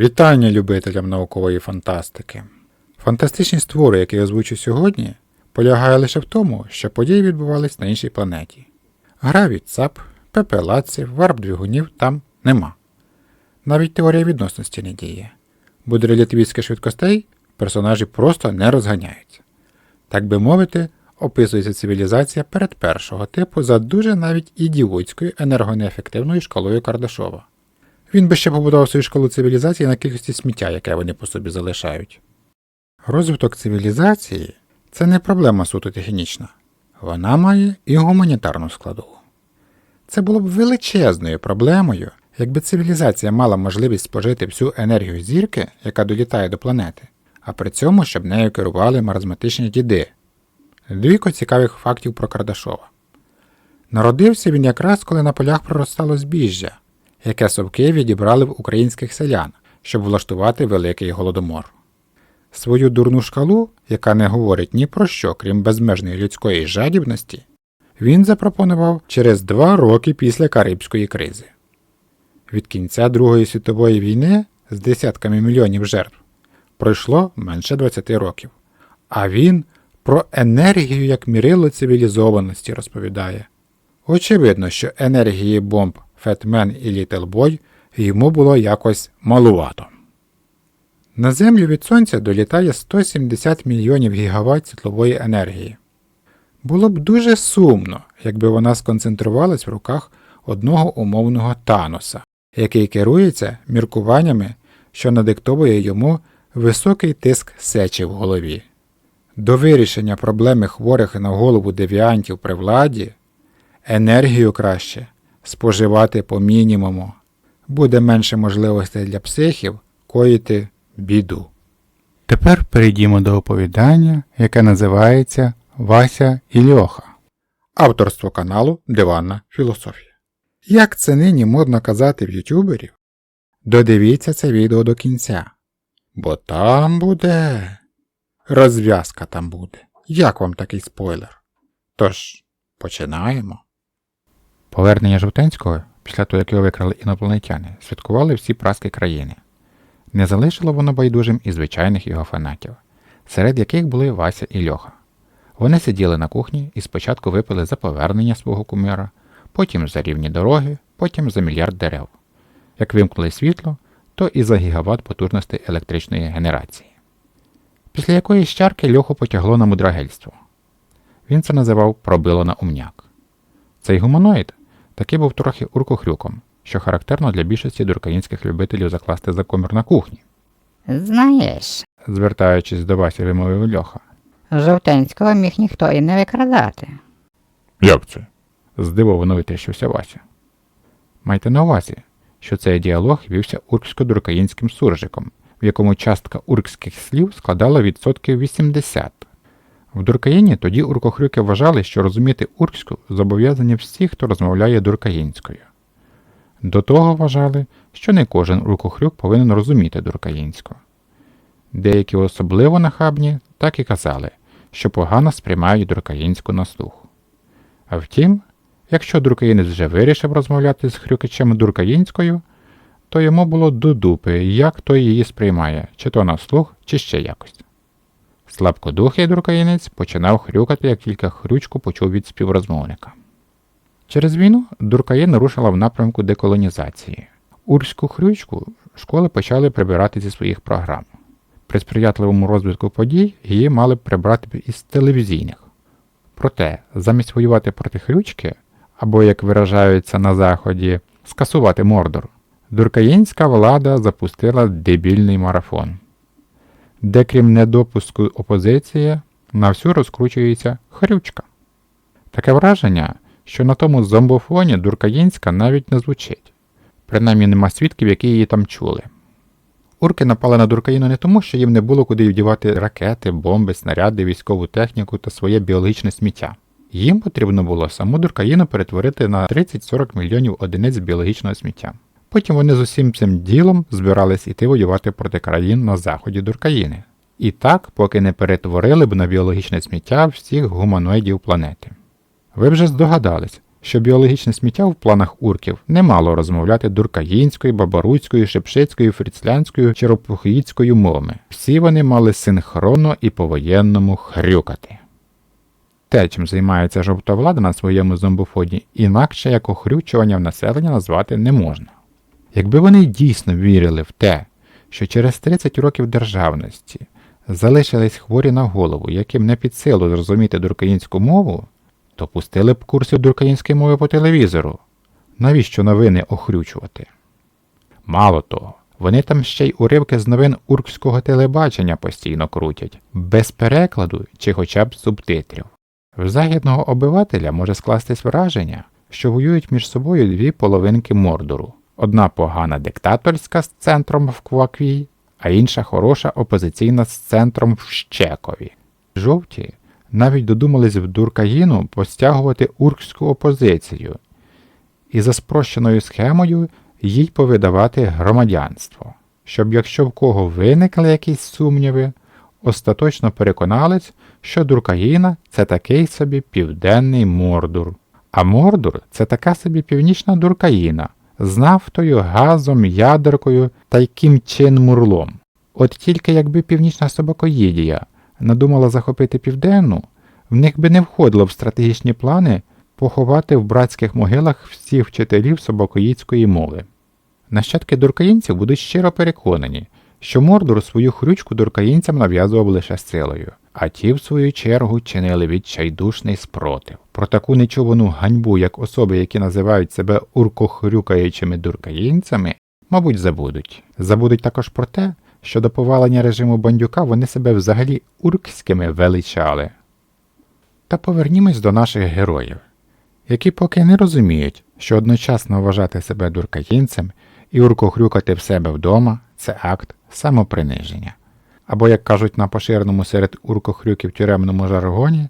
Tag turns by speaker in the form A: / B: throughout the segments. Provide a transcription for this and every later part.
A: Вітання любителям наукової фантастики. Фантастичні створи, які я озвучу сьогодні, полягає лише в тому, що події відбувались на іншій планеті. Гравій ЦАП, пепелаців, варп двигунів там нема. Навіть теорія відносності не діє. Буде релятивістських швидкостей, персонажі просто не розганяються. Так би мовити, описується цивілізація перед першого типу за дуже навіть ідіотською енергонеефективною шкалою Кардашова. Він би ще побудував свою шкалу цивілізації на кількості сміття, яке вони по собі залишають. Розвиток цивілізації це не проблема суто технічна, вона має і гуманітарну складову. Це було б величезною проблемою, якби цивілізація мала можливість спожити всю енергію зірки, яка долітає до планети, а при цьому щоб нею керували маразматичні діди. Двійко цікавих фактів про Кардашова. Народився він якраз коли на полях проростало збіжжя, яке совки відібрали в українських селян, щоб влаштувати великий голодомор. Свою дурну шкалу, яка не говорить ні про що, крім безмежної людської жадібності, він запропонував через два роки після Карибської кризи. Від кінця Другої світової війни з десятками мільйонів жертв пройшло менше 20 років, а він про енергію як мірило цивілізованості розповідає. Очевидно, що енергії бомб Фетмен і Літл Бой йому було якось малувато. На Землю від Сонця долітає 170 мільйонів гігаватт світлової енергії. Було б дуже сумно, якби вона сконцентрувалась в руках одного умовного Таноса, який керується міркуваннями, що надиктовує йому високий тиск сечі в голові. До вирішення проблеми хворих на голову девіантів при владі енергію краще споживати по мінімуму, буде менше можливостей для психів коїти біду. Тепер перейдімо до оповідання, яке називається Вася і Льоха. Авторство каналу Диванна Філософія. Як це нині модно казати в ютюберів? Додивіться це відео до кінця. Бо там буде. Розв'язка там буде. Як вам такий спойлер? Тож, починаємо. Повернення Жовтенського, після того, як його викрали інопланетяни, святкували всі праски країни. Не залишило воно байдужим і звичайних його фанатів, серед яких були Вася і Льоха. Вони сиділи на кухні і спочатку випили за повернення свого кумира, потім за рівні дороги, потім за мільярд дерев. Як вимкнули світло, то і за гігават потужностей електричної генерації. Після якоїсь чарки Льоху потягло на мудрагельство. Він це називав пробило на умняк. Цей гуманоїд таки був трохи уркохрюком, що характерно для більшості дуркаїнських любителів закласти за комір на кухні,
B: Знаєш,
A: звертаючись до Васі, вимовив Льоха.
B: жовтенського міг ніхто і не викрадати.
A: Як це? здивовано витріщився Вася. Майте на увазі, що цей діалог вівся урксько-дуркаїнським суржиком, в якому частка уркських слів складала відсотків 80. В Дуркаїні тоді уркохрюки вважали, що розуміти уркську зобов'язані всі, хто розмовляє дуркаїнською. До того вважали, що не кожен уркохрюк повинен розуміти дуркаїнську. Деякі особливо нахабні так і казали, що погано сприймають дуркаїнську на слух. А втім, якщо дуркаїнець вже вирішив розмовляти з хрюкачем дуркаїнською, то йому було до дупи, як той її сприймає, чи то на слух, чи ще якось. Слабкодухий дуркаїнець починав хрюкати, як тільки хрючку почув від співрозмовника. Через війну Дуркаїн рушила в напрямку деколонізації. Урську хрючку школи почали прибирати зі своїх програм. При сприятливому розвитку подій її мали б прибрати із телевізійних. Проте, замість воювати проти хрючки, або, як виражаються на Заході, скасувати мордор, дуркаїнська влада запустила дебільний марафон, де крім недопуску опозиції, на всю розкручується хрючка. Таке враження, що на тому зомбофоні дуркаїнська навіть не звучить, принаймні нема свідків, які її там чули. Урки напали на Дуркаїну не тому, що їм не було куди вдівати ракети, бомби, снаряди, військову техніку та своє біологічне сміття. Їм потрібно було саму Дуркаїну перетворити на 30-40 мільйонів одиниць біологічного сміття. Потім вони з усім цим ділом збирались іти воювати проти країн на заході Дуркаїни. І так, поки не перетворили б на біологічне сміття всіх гуманоїдів планети. Ви вже здогадались, що біологічне сміття в планах урків не мало розмовляти дуркаїнською, бабаруцькою, шепшицькою, фріцлянською чи ропухіїцькою мовами. Всі вони мали синхронно і по-воєнному хрюкати. Те, чим займається жовта влада на своєму зомбофоні, інакше як охрючуванням населення назвати не можна. Якби вони дійсно вірили в те, що через 30 років державності залишились хворі на голову, яким не під силу зрозуміти дуркаїнську мову, то пустили б курсів дуркаїнської мови по телевізору. Навіщо новини охрючувати? Мало того, вони там ще й уривки з новин уркського телебачення постійно крутять, без перекладу чи хоча б субтитрів. В західного обивателя може скластись враження, що воюють між собою дві половинки Мордору. Одна погана диктаторська з центром в Квакві, а інша хороша опозиційна з центром в Щекові. Жовті навіть додумались в Дуркаїну постягувати уркську опозицію і за спрощеною схемою їй повидавати громадянство, щоб якщо в кого виникли якісь сумніви, остаточно переконались, що Дуркаїна це такий собі південний Мордур, а Мордур це така собі північна Дуркаїна з нафтою, газом, ядеркою та яким чин мурлом. От тільки якби північна собакоїдія надумала захопити південну, в них би не входило в стратегічні плани поховати в братських могилах всіх вчителів собакоїдської мови. Нащадки дуркаїнців будуть щиро переконані, що Мордор свою хрючку дуркаїнцям нав'язував лише силою, а ті, в свою чергу, чинили відчайдушний спротив. Про таку нечувану ганьбу, як особи, які називають себе уркохрюкаючими дуркаїнцями, мабуть, забудуть. Забудуть також про те, що до повалення режиму бандюка вони себе взагалі уркськими величали. Та повернімось до наших героїв, які поки не розуміють, що одночасно вважати себе дуркаїнцем і уркохрюкати в себе вдома це акт самоприниження. Або, як кажуть на поширеному серед уркохрюків тюремному жаргоні,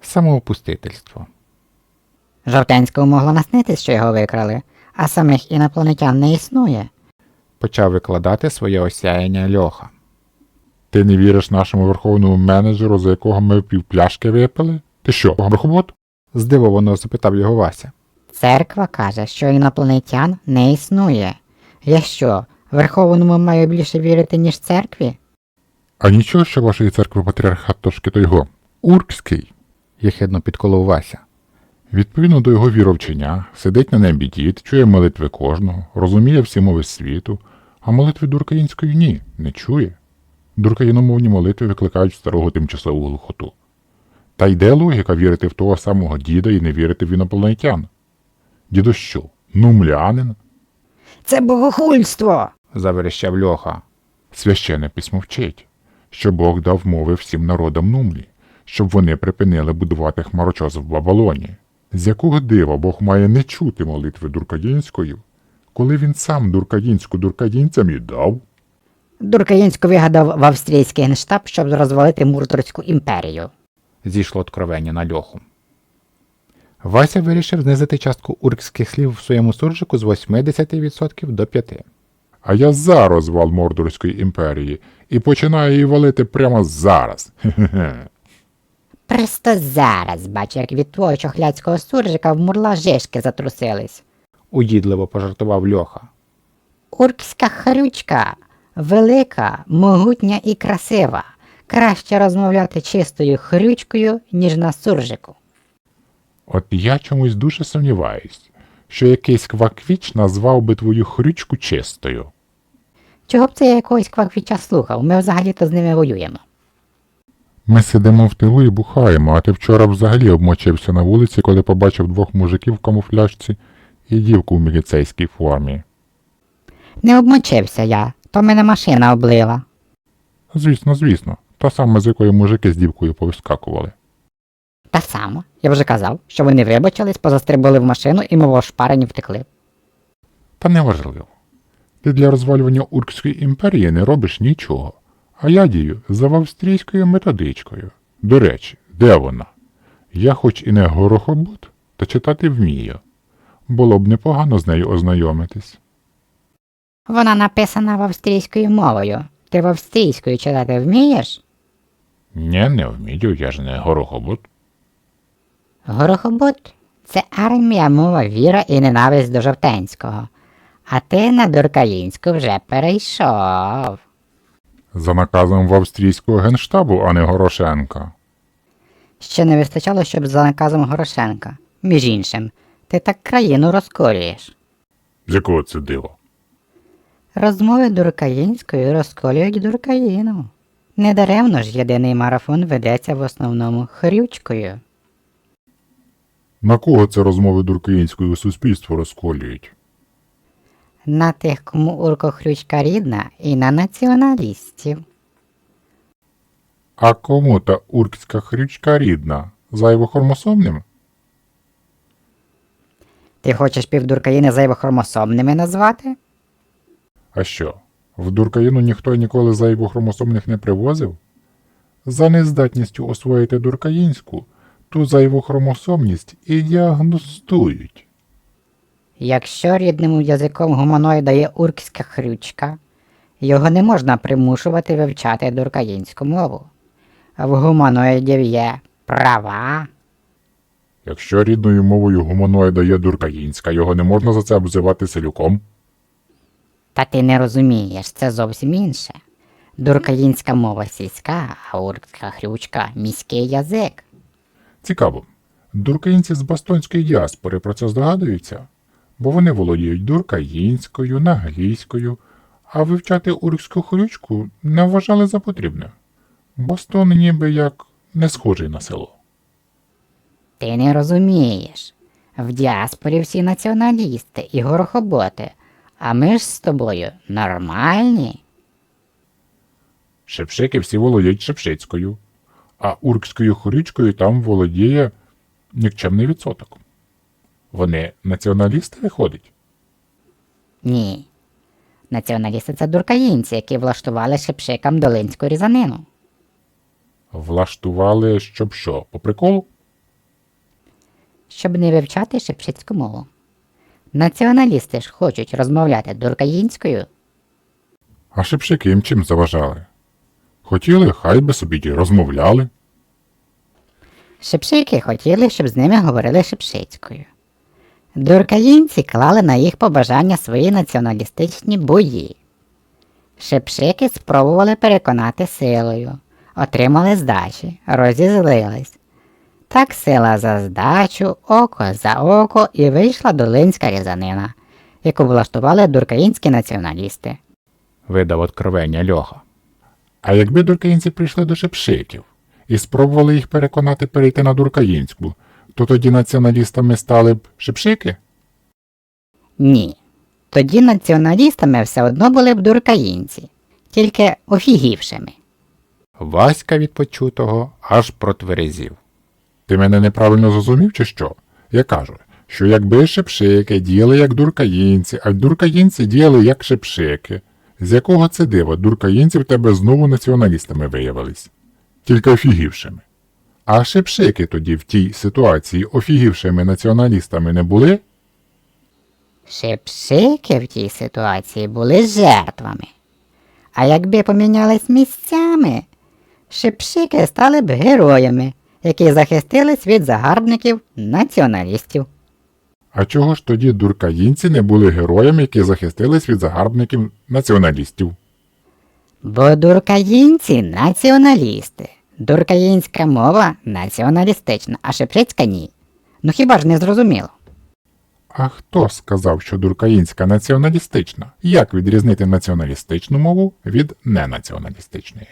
A: самоопустительство.
B: Жовтенському могло наснитись, що його викрали, а самих інопланетян не існує.
A: Почав викладати своє осяяння льоха.
C: Ти не віриш нашому верховному менеджеру, за якого ми півпляшки випили? Ти що, грохобот?
A: Здивовано запитав його Вася.
B: Церква каже, що інопланетян не існує. Я що, Верховному маю більше вірити, ніж церкві?
C: А нічого, що вашої церкви патріархат трошки то його. Уркський.
A: єхидно підколов Вася.
C: Відповідно до його віровчення, сидить на небі дід, чує молитви кожного, розуміє всі мови світу, а молитви дуркаїнської ні, не чує. Дуркаїномовні молитви викликають старого тимчасову глухоту. Та йде логіка вірити в того самого діда і не вірити в інопланетян. Дідо що? Нумлянин?
B: Це богохульство.
A: Заверещав льоха.
C: Священне письмо вчить, що Бог дав мови всім народам Нумлі, щоб вони припинили будувати хмарочос в Вавилоні. З якого дива Бог має не чути молитви дуркаїнської, коли він сам дуркаїнську дуркаїнцям і дав?
B: Дуркаїнську вигадав в австрійський генштаб, щоб розвалити Мурторську імперію.
A: зійшло откровення на льоху. Вася вирішив знизити частку уркських слів в своєму суржику з 80% до 5%.
C: А я за розвал Мордорської імперії і починаю її валити прямо зараз.
B: Просто зараз бачу, як від твого чохляцького суржика в мурла жишки затрусились.
A: Уїдливо пожартував льоха.
B: Уркська хрючка велика, могутня і красива. Краще розмовляти чистою хрючкою, ніж на суржику.
C: От я чомусь дуже сумніваюсь, що якийсь кваквіч назвав би твою хрючку чистою.
B: Чого б це я якогось кваквіча слухав? Ми взагалі-то з ними воюємо.
C: Ми сидимо в тилу і бухаємо, а ти вчора взагалі обмочився на вулиці, коли побачив двох мужиків в камуфляжці і дівку в міліцейській формі.
B: Не обмочився я, то мене машина облила.
C: Звісно, звісно, та сама, з якої мужики з дівкою повискакували.
B: Та само, я вже казав, що вони вибачились, позастрибали в машину і мов ошпарені втекли.
C: Та неважливо. Ти для розвалювання Уркської імперії не робиш нічого, а я дію за австрійською методичкою. До речі, де вона? Я хоч і не горохобут, та читати вмію. Було б непогано з нею ознайомитись.
B: Вона написана в австрійською мовою. Ти в австрійською читати вмієш?
C: Ні, не вмію, я ж не горохобут.
B: Горохобот? Це армія, мова, віра і ненависть до Жовтенського. А ти на Дуркаїнську вже перейшов.
C: За наказом в австрійського генштабу, а не Горошенка.
B: Ще не вистачало, щоб за наказом Горошенка. Між іншим, ти так країну розколюєш.
C: З якого це дива?
B: Розмови дуркаїнською розколюють дуркаїну. Недаремно ж єдиний марафон ведеться в основному хрючкою.
C: На кого це розмови дуркаїнською суспільство розколюють?
B: На тих, кому уркохрючка рідна, і на націоналістів.
C: А кому та уркська хрючка рідна? Зайвохромосомним?
B: Ти хочеш півдуркаїни зайвохромосомними назвати?
C: А що? В дуркаїну ніхто ніколи зайвохромосомних не привозив? За нездатністю освоїти дуркаїнську, ту зайвохромосомність і діагностують.
B: Якщо рідним язиком гуманоїда є уркська хрючка, його не можна примушувати вивчати дуркаїнську мову. В гуманоїдів є права.
C: Якщо рідною мовою гуманоїда є дуркаїнська, його не можна за це обзивати селюком.
B: Та ти не розумієш, це зовсім інше. Дуркаїнська мова сільська, а уркська хрючка міський язик.
C: Цікаво. Дуркаїнці з бастонської діаспори про це здогадуються, бо вони володіють дуркаїнською, наглійською, а вивчати уркську хрючку не вважали за потрібне. Бастон ніби як не схожий на село.
B: Ти не розумієш. В діаспорі всі націоналісти і горохоботи, а ми ж з тобою нормальні.
C: Шепшики всі володіють шепшицькою, а уркською хрючкою там володіє нікчемний відсоток. Вони націоналісти виходять.
B: Ні. Націоналісти це дуркаїнці, які влаштували шепшикам долинську різанину.
C: Влаштували, щоб що, по приколу?
B: щоб не вивчати шепшицьку мову. Націоналісти ж хочуть розмовляти дуркаїнською.
C: А шепшики їм чим заважали? Хотіли, хай би собі розмовляли.
B: Шепшики хотіли, щоб з ними говорили шепшицькою. Дуркаїнці клали на їх побажання свої націоналістичні бої. Шепшики спробували переконати силою, отримали здачі, розізлились. Так сила за здачу, око за око і вийшла долинська різанина, яку влаштували дуркаїнські націоналісти.
A: Видав откровення Льоха.
C: А якби дуркаїнці прийшли до шепшиків і спробували їх переконати перейти на дуркаїнську, то тоді націоналістами стали б шепшики?
B: Ні. Тоді націоналістами все одно були б дуркаїнці, тільки офігівшими.
A: Васька від почутого аж протверезів.
C: Ти мене неправильно зрозумів, чи що? Я кажу, що якби шепшики діяли як дуркаїнці, а дуркаїнці діяли як шепшики, з якого це диво дуркаїнці в тебе знову націоналістами виявились, тільки офігівшими. А шепшики тоді в тій ситуації офігівшими націоналістами не були?
B: Шепшики в тій ситуації були жертвами. А якби помінялись місцями, шепшики стали б героями, які захистились від загарбників націоналістів.
C: А чого ж тоді дуркаїнці не були героями, які захистились від загарбників націоналістів?
B: Бо дуркаїнці націоналісти. Дуркаїнська мова націоналістична, а шепшицька ні. Ну хіба ж не зрозуміло?
C: А хто сказав, що дуркаїнська націоналістична? Як відрізнити націоналістичну мову від ненаціоналістичної?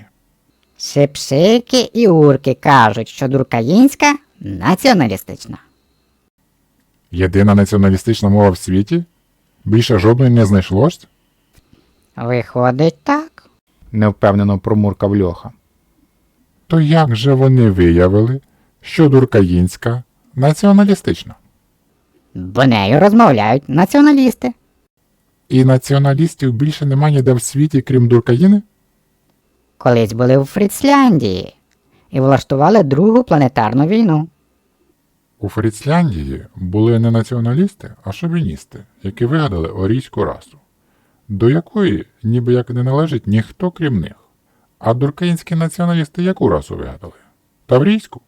B: Шепшики і урки кажуть, що дуркаїнська націоналістична.
C: Єдина націоналістична мова в світі? Більше жодної не знайшлось?
B: Виходить так.
A: Невпевнено промуркав Льоха.
C: То як же вони виявили, що дуркаїнська націоналістична?
B: Бо нею розмовляють націоналісти.
C: І націоналістів більше нема ніде в світі, крім дуркаїни?
B: Колись були в Фріцляндії і влаштували Другу планетарну війну.
C: У Фріцляндії були не націоналісти, а шовіністи, які вигадали орійську расу, до якої ніби як не належить ніхто крім них. А дуркаїнські націоналісти яку расу вигадали? Таврійську?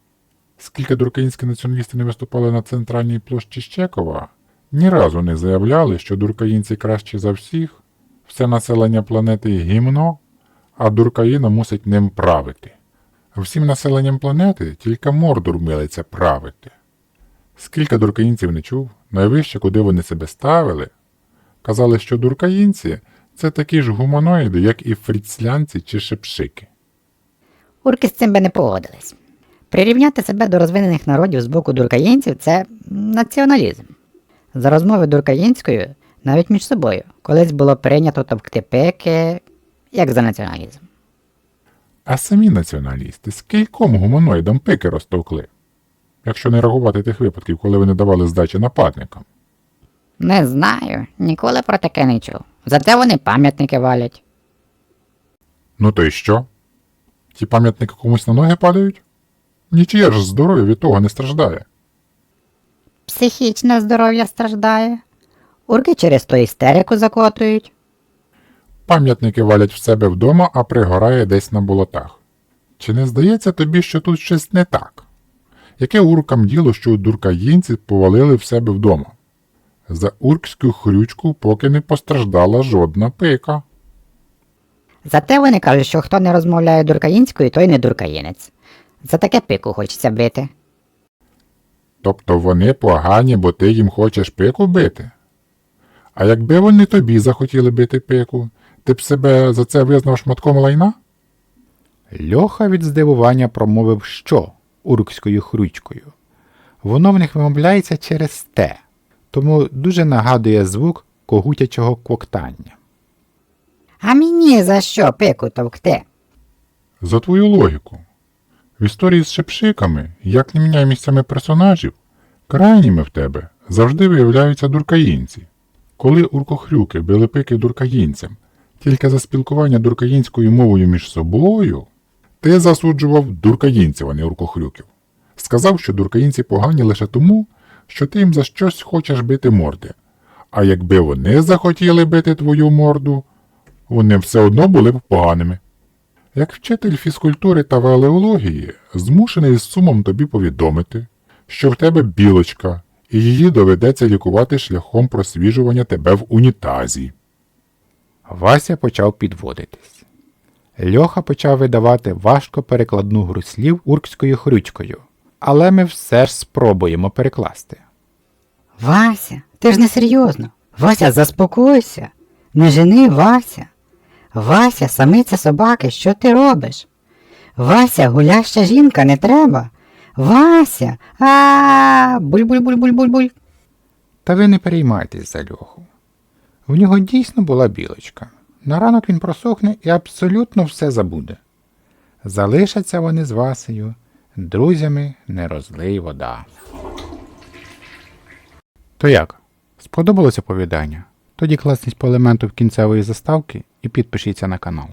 C: Скільки дуркаїнські націоналісти не виступали на центральній площі Щекова, ні разу не заявляли, що дуркаїнці кращі за всіх, все населення планети гімно, а дуркаїна мусить ним правити. Всім населенням планети тільки Мордор милиться правити. Скільки дуркаїнців не чув, найвище, куди вони себе ставили, казали, що дуркаїнці це такі ж гуманоїди, як і фріцлянці чи шепшики.
B: Урки з цим би не погодились. Прирівняти себе до розвинених народів з боку дуркаїнців це націоналізм. За розмови дуркаїнською, навіть між собою, колись було прийнято товкти пики, як за націоналізм.
C: А самі націоналісти скільком гуманоїдам пики розтовкли, якщо не рахувати тих випадків, коли вони давали здачі нападникам.
B: Не знаю, ніколи про таке не чув. Зате вони пам'ятники валять.
C: Ну то й що? Ті пам'ятники комусь на ноги падають? Нічиє ж здоров'я від того не страждає.
B: Психічне здоров'я страждає. Урки через то істерику закотують.
C: Пам'ятники валять в себе вдома, а пригорає десь на болотах. Чи не здається тобі, що тут щось не так? Яке уркам діло, що дуркаїнці повалили в себе вдома? За уркську хрючку поки не постраждала жодна пика.
B: Зате вони кажуть, що хто не розмовляє дуркаїнською, той не дуркаїнець. За таке пику хочеться бити.
C: Тобто вони погані, бо ти їм хочеш пику бити? А якби вони тобі захотіли бити пику, ти б себе за це визнав шматком лайна?
A: Льоха від здивування промовив що уркською хрючкою. Воно в них вимовляється через те, тому дуже нагадує звук когутячого квоктання.
B: А мені за що пику товкти?
C: За твою логіку. В історії з шепшиками, як не міняй місцями персонажів, крайніми в тебе завжди виявляються дуркаїнці. Коли уркохрюки били пики дуркаїнцям тільки за спілкування дуркаїнською мовою між собою, ти засуджував дуркаїнців, а не уркохрюків. Сказав, що дуркаїнці погані лише тому, що ти їм за щось хочеш бити морди. А якби вони захотіли бити твою морду, вони все одно були б поганими. Як вчитель фізкультури та валеології, змушений з сумом тобі повідомити, що в тебе білочка, і її доведеться лікувати шляхом просвіжування тебе в унітазі.
A: Вася почав підводитись. Льоха почав видавати важко перекладну гру слів уркською хрючкою, але ми все ж спробуємо перекласти.
B: Вася, ти ж не серйозно. Вася, заспокойся. Не жени Вася. Вася, самиця собаки, що ти робиш? Вася, гуляща жінка, не треба. Вася, а буль-буль-буль-буль-буль-буль.
A: Та ви не переймайтесь за Льоху. В нього дійсно була білочка. На ранок він просохне і абсолютно все забуде. Залишаться вони з Васею, друзями не розлий вода. То як? Сподобалося оповідання? Тоді класніть по елементу в кінцевої заставки і підпишіться на канал.